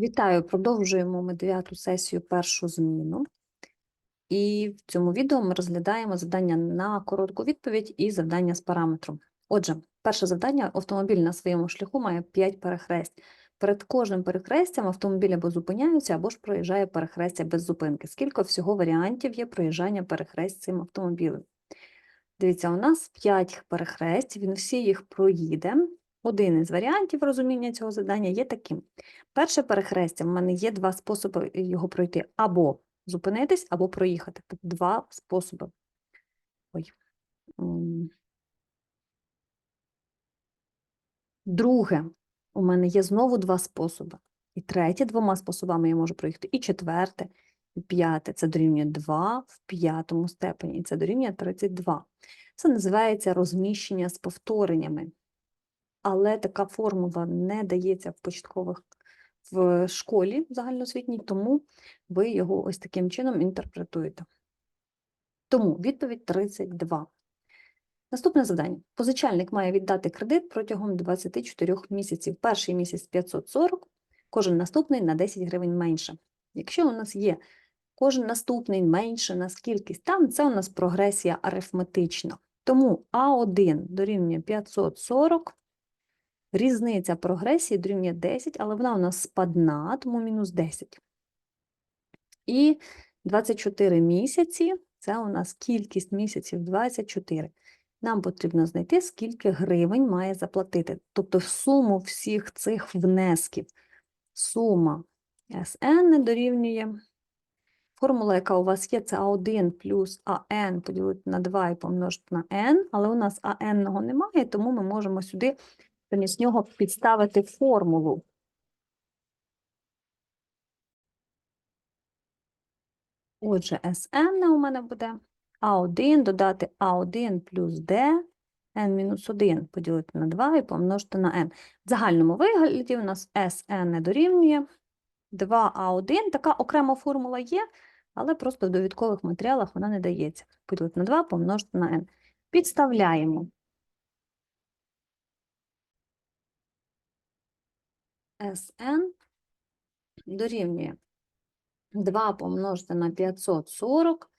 Вітаю, продовжуємо ми дев'яту сесію першу зміну. І в цьому відео ми розглядаємо завдання на коротку відповідь і завдання з параметром. Отже, перше завдання автомобіль на своєму шляху має 5 перехресть. Перед кожним перехрестям автомобіль або зупиняється, або ж проїжджає перехрестя без зупинки. Скільки всього варіантів є проїжджання перехресть цим автомобілем? Дивіться, у нас 5 перехресть, він всі їх проїде. Один із варіантів розуміння цього завдання є таким. Перше перехрестя, в мене є два способи його пройти: або зупинитись, або проїхати. Два способи. Ой. Друге, у мене є знову два способи. І третє, двома способами я можу проїхати. І четверте, і п'яте. Це дорівнює 2 в п'ятому степені. І це дорівнює 32. Це називається розміщення з повтореннями. Але така формула не дається в початкових в школі загальноосвітній, тому ви його ось таким чином інтерпретуєте. Тому відповідь 32. Наступне завдання. Позичальник має віддати кредит протягом 24 місяців. Перший місяць 540, кожен наступний на 10 гривень менше. Якщо у нас є кожен наступний менше на скількись там, це у нас прогресія арифметична. Тому А1 дорівнює 540, різниця прогресії дорівнює 10, але вона у нас спадна, тому мінус 10. І 24 місяці це у нас кількість місяців 24. Нам потрібно знайти, скільки гривень має заплатити. Тобто суму всіх цих внесків. Сума не дорівнює. Формула, яка у вас є, це А1 плюс АН поділити на 2 і помножити на n, але у нас АН немає, тому ми можемо сюди замість нього підставити формулу. Отже, Sn у мене буде А1 додати А1 плюс D, n-1 поділити на 2 і помножити на n. В загальному вигляді у нас Sn не дорівнює 2А1. Така окрема формула є, але просто в довідкових матеріалах вона не дається. Поділити на 2 помножити на n. Підставляємо. Sn дорівнює 2 помножити на 540,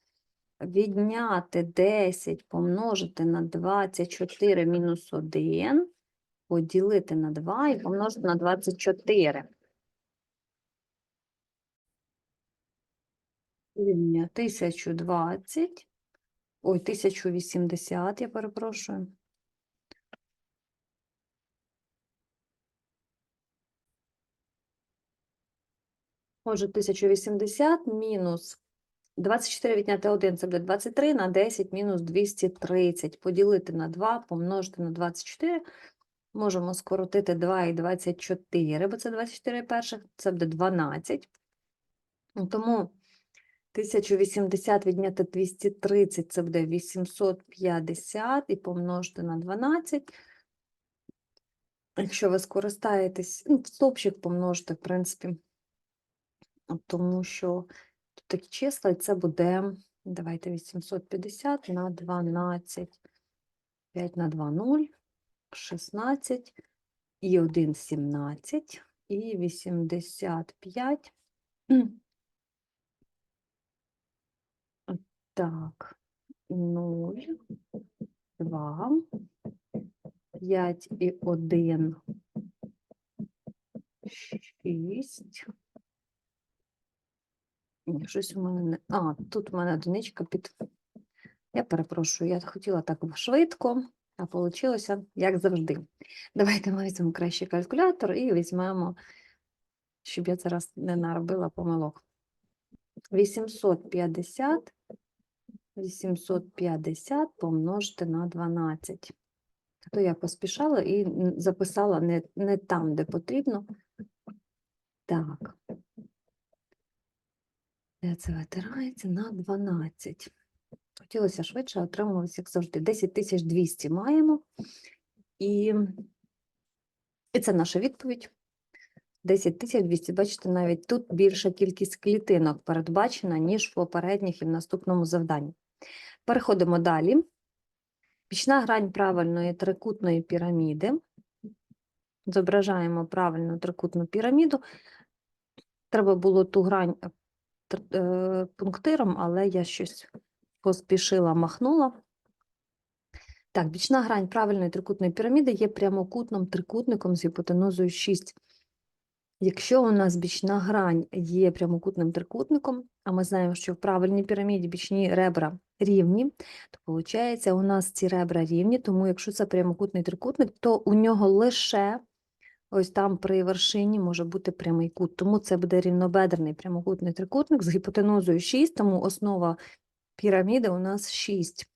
відняти 10 помножити на 24 мінус 1, поділити на 2 і помножити на 24. Рівня 1020, ой, 1080, я перепрошую. Отже, 1080 мінус 24 відняти 1, це буде 23, на 10 мінус 230. Поділити на 2, помножити на 24. Можемо скоротити 2 і 24, бо це 24 перших, це буде 12. Тому 1080 відняти 230, це буде 850 і помножити на 12. Якщо ви скористаєтесь, ну, в стовпчик помножити, в принципі, тому що тут такі числа, і це буде, давайте 850 на 12, 5 на 2, 0, 16, і 1, 17, і 85. Так, 0, 2, 5 і 1, 6. Ні, щось у мене не. А, тут у мене одиничка під. Я перепрошую, я хотіла так швидко, а вийшло, як завжди. Давайте ми візьмемо кращий калькулятор і візьмемо, щоб я зараз не наробила помилок. 850, 850 помножити на 12. А То я поспішала і записала не, не там, де потрібно. Так. Це витирається на 12. Хотілося швидше, а як завжди. 10 200 маємо. І, і це наша відповідь. 10 200. Бачите, навіть тут більша кількість клітинок передбачена, ніж в попередніх і в наступному завданні. Переходимо далі. Бічна грань правильної трикутної піраміди. Зображаємо правильну трикутну піраміду. Треба було ту грань пунктиром, але я щось поспішила, махнула. Так, бічна грань правильної трикутної піраміди є прямокутним трикутником з гіпотенузою 6. Якщо у нас бічна грань є прямокутним трикутником, а ми знаємо, що в правильній піраміді бічні ребра рівні, то виходить, у нас ці ребра рівні, тому якщо це прямокутний трикутник, то у нього лише ось там при вершині може бути прямий кут. Тому це буде рівнобедрений прямокутний трикутник з гіпотенузою 6, тому основа піраміди у нас 6.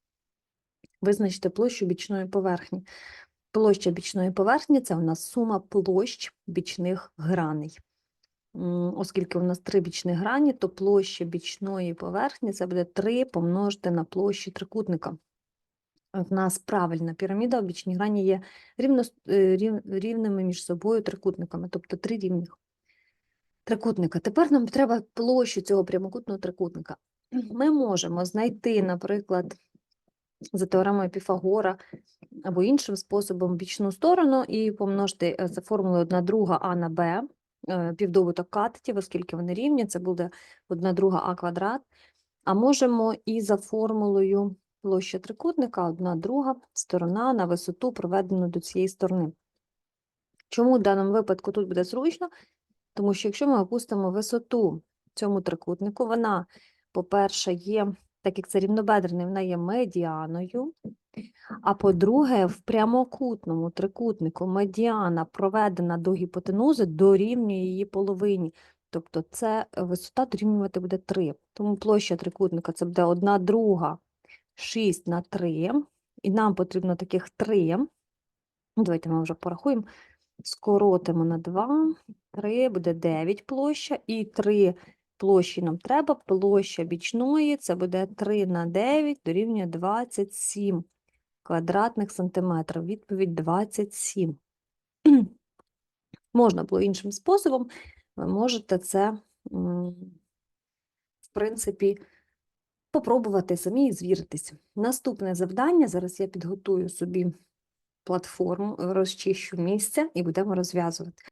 Визначте площу бічної поверхні. Площа бічної поверхні це у нас сума площ бічних граней. Оскільки у нас три бічні грані, то площа бічної поверхні це буде 3 помножити на площі трикутника. В нас правильна піраміда, бічні грані є рівно, е, рів- рівними між собою трикутниками, тобто три рівних трикутника. Тепер нам треба площу цього прямокутного трикутника. Ми можемо знайти, наприклад, за теоремою Піфагора або іншим способом бічну сторону і помножити е, за формулою 1 друга а на b, е, півдобуток катетів, оскільки вони рівні, це буде 1 друга а квадрат. А можемо і за формулою площа трикутника, 1 друга сторона на висоту, проведену до цієї сторони. Чому в даному випадку тут буде зручно? Тому що якщо ми опустимо висоту цьому трикутнику, вона, по-перше, є, так як це рівнобедрений, вона є медіаною. А по-друге, в прямокутному трикутнику медіана, проведена до гіпотенузи, дорівнює її половині. Тобто це висота дорівнювати буде 3. Тому площа трикутника це буде 1 друга 6 на 3. І нам потрібно таких 3. Ну, Давайте ми вже порахуємо. Скоротимо на 2, 3, буде 9 площа, і 3 площі нам треба. Площа бічної, це буде 3 на 9, дорівнює 27 квадратних сантиметрів. Відповідь 27. Можна було іншим способом, ви можете це, в принципі, попробувати самі і звіритись. Наступне завдання, зараз я підготую собі платформу, розчищу місце і будемо розв'язувати.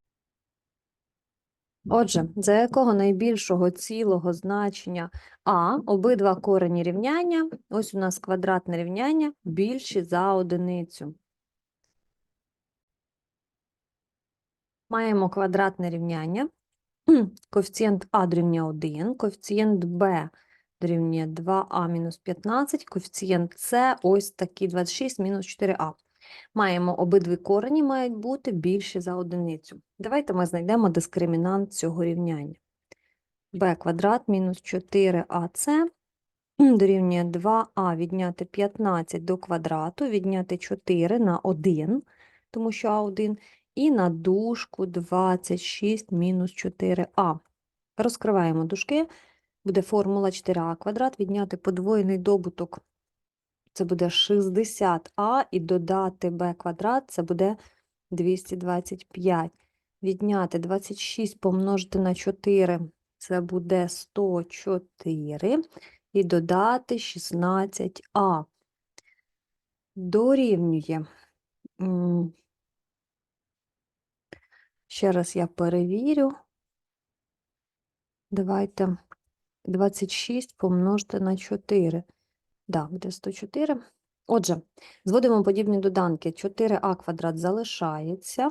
Отже, за якого найбільшого цілого значення А обидва корені рівняння, ось у нас квадратне рівняння, більші за одиницю. Маємо квадратне рівняння, коефіцієнт А дорівнює 1, коефіцієнт Б дорівнює 2а мінус 15, коефіцієнт С ось такий 26 мінус 4а. Маємо обидві корені мають бути більші за одиницю. Давайте ми знайдемо дискримінант цього рівняння. b квадрат мінус 4ac дорівнює 2а відняти 15 до квадрату, відняти 4 на 1, тому що а1, і на дужку 26 мінус 4а. Розкриваємо дужки, буде формула 4а квадрат, відняти подвоєний добуток це буде 60а і додати b квадрат, це буде 225. Відняти 26 помножити на 4, це буде 104. І додати 16а. Дорівнює. Ще раз я перевірю. Давайте 26 помножити на 4. Да, буде 104. Отже, зводимо подібні доданки. 4а квадрат залишається.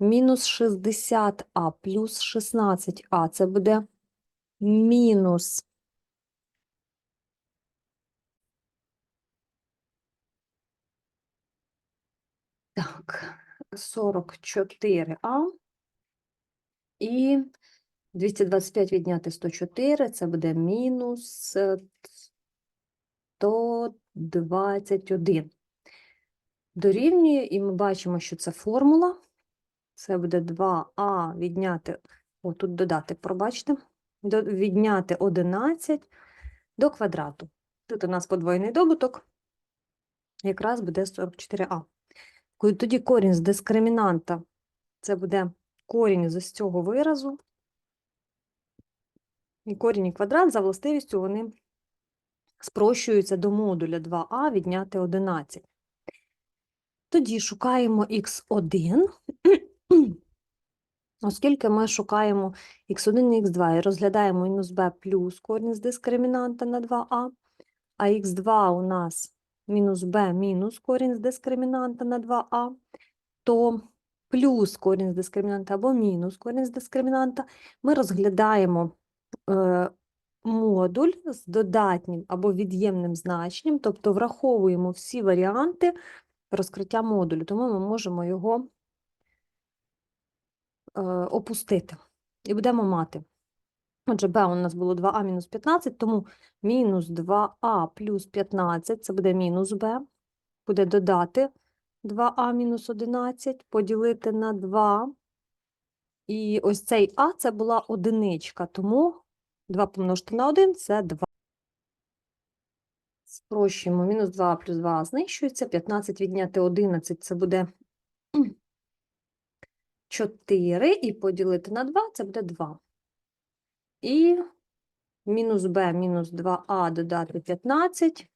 Мінус 60а плюс 16а. Це буде мінус. Так, 44а. І 225 відняти 104, це буде мінус е, 121. Дорівнює, і ми бачимо, що це формула. Це буде 2а відняти, о, тут додати, пробачте, відняти 11 до квадрату. Тут у нас подвоєний добуток, якраз буде 44а. Тоді корінь з дискримінанта, це буде корінь з цього виразу. І корінь і квадрат за властивістю вони спрощуються до модуля 2а відняти 11. Тоді шукаємо х1. Оскільки ми шукаємо х1 і х2 і розглядаємо мінус b плюс корінь з дискримінанта на 2а, а х2 у нас мінус b мінус корінь з дискримінанта на 2а, то плюс корінь з дискримінанта або мінус корінь з дискримінанта ми розглядаємо модуль з додатнім або від'ємним значенням, тобто враховуємо всі варіанти розкриття модулю, тому ми можемо його е, опустити. І будемо мати. Отже, b у нас було 2а мінус 15, тому мінус 2а плюс 15 це буде мінус b, буде додати 2а мінус 11, поділити на 2. І ось цей а це була одиничка, тому 2 помножити на 1 це 2. Спрощуємо, мінус 2 плюс 2 знищується, 15 відняти 11 це буде 4, і поділити на 2 це буде 2. І мінус b мінус 2а додати 15.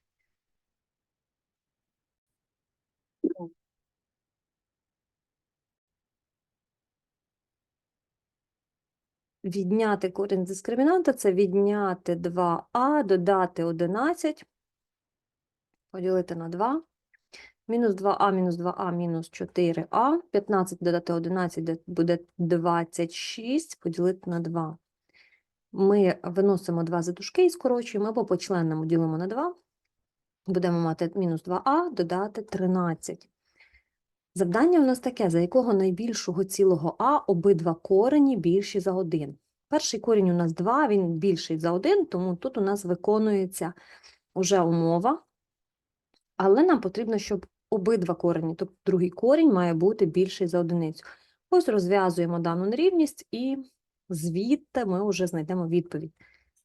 Відняти корінь дискримінанта це відняти 2а, додати 11, поділити на 2. Мінус 2а, мінус 2а, мінус 4а. 15 додати 11 буде 26, поділити на 2. Ми виносимо 2 за дужки і скорочуємо, або по членному ділимо на 2. Будемо мати мінус 2а, додати 13. Завдання у нас таке, за якого найбільшого цілого а обидва корені більші за 1. Перший корінь у нас 2, він більший за 1, тому тут у нас виконується уже умова. Але нам потрібно, щоб обидва корені, тобто другий корінь має бути більший за одиницю. Ось розв'язуємо дану нерівність і звідти ми вже знайдемо відповідь.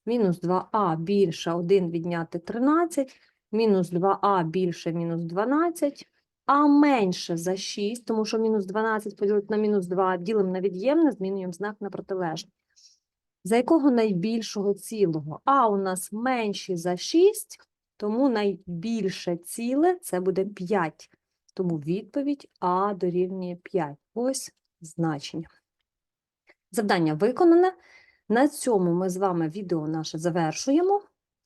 Мінус 2а більше 1 відняти 13, мінус 2а більше мінус 12, а менше за 6, тому що мінус 12 поділити на мінус 2 ділимо на від'ємне, змінюємо знак на протилежний. За якого найбільшого цілого? А у нас менші за 6, тому найбільше ціле це буде 5. Тому відповідь А дорівнює 5. Ось значення. Завдання виконане. На цьому ми з вами відео наше завершуємо.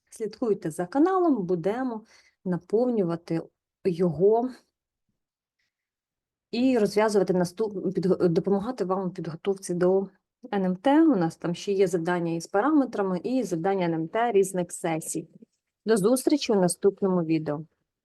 Слідкуйте за каналом, будемо наповнювати його і розв'язувати наступ... під допомагати вам у підготовці до НМТ. У нас там ще є завдання із параметрами і завдання НМТ різних сесій. До зустрічі у наступному відео.